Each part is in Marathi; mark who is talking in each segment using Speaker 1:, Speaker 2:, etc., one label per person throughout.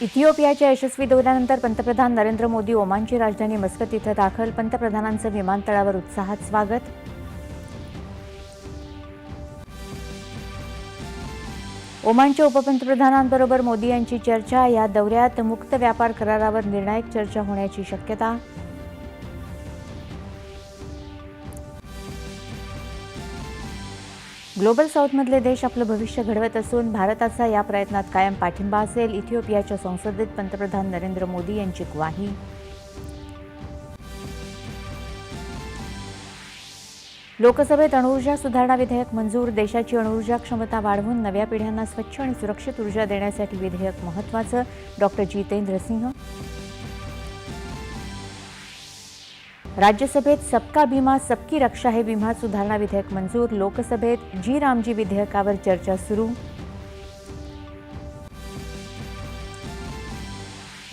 Speaker 1: इथिओपियाच्या यशस्वी दौऱ्यानंतर पंतप्रधान नरेंद्र मोदी ओमानची राजधानी मस्कत इथं दाखल. पंतप्रधानांचं विमानतळावर उत्साहात स्वागत. ओमानच्या उपपंतप्रधानांबरोबर मोदी यांची चर्चा. या दौऱ्यात मुक्त व्यापार करारावर निर्णायक चर्चा होण्याची शक्यता. ग्लोबल साऊथमधले देश आपलं भविष्य घडवत असून भारताचा या प्रयत्नात कायम पाठिंबा असेल इथिओपियाच्या संसदेत पंतप्रधान नरेंद्र मोदी यांची ग्वाही. लोकसभेत अणुऊर्जा सुधारणा विधेयक मंजूर देशाची अणुऊर्जा क्षमता वाढवून नव्या पिढ्यांना स्वच्छ आणि सुरक्षित ऊर्जा देण्यासाठी विधेयक महत्वाचं डॉक्टर जितेंद्र सिंह राज्यसभेत सबका भीमा सबकी रक्षा हे विमा सुधारणा विधेयक मंजूर. लोकसभेत जी रामजी विधेयकावर चर्चा सुरू.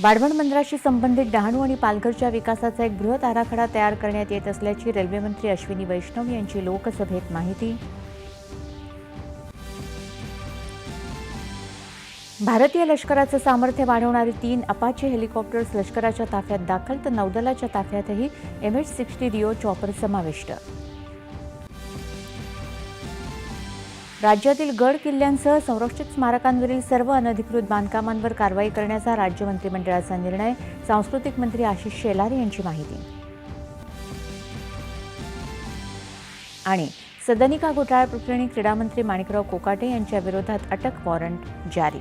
Speaker 1: वाढवण बंदराशी संबंधित डहाणू आणि पालघरच्या विकासाचा एक बृहत आराखडा तयार करण्यात येत असल्याची रेल्वेमंत्री अश्विनी वैष्णव यांची लोकसभेत माहिती. भारतीय लष्कराचं सामर्थ्य वाढवणारी तीन अपाचे हेलिकॉप्टर्स लष्कराच्या ताफ्यात दाखल तर नौदलाच्या ताफ्यातही M H sixty Romeo chopper समाविष्ट. राज्यातील गड किल्ल्यांसह संरक्षित स्मारकांवरील सर्व अनधिकृत बांधकामांवर कारवाई करण्याचा राज्य मंत्रिमंडळाचा निर्णय सांस्कृतिक मंत्री आशिष शेलारे यांची माहिती. आणि सदनिका घोटाळा प्रकरणी क्रीडामंत्री माणिकराव कोकाटे यांच्या विरोधात अटक वॉरंट जारी.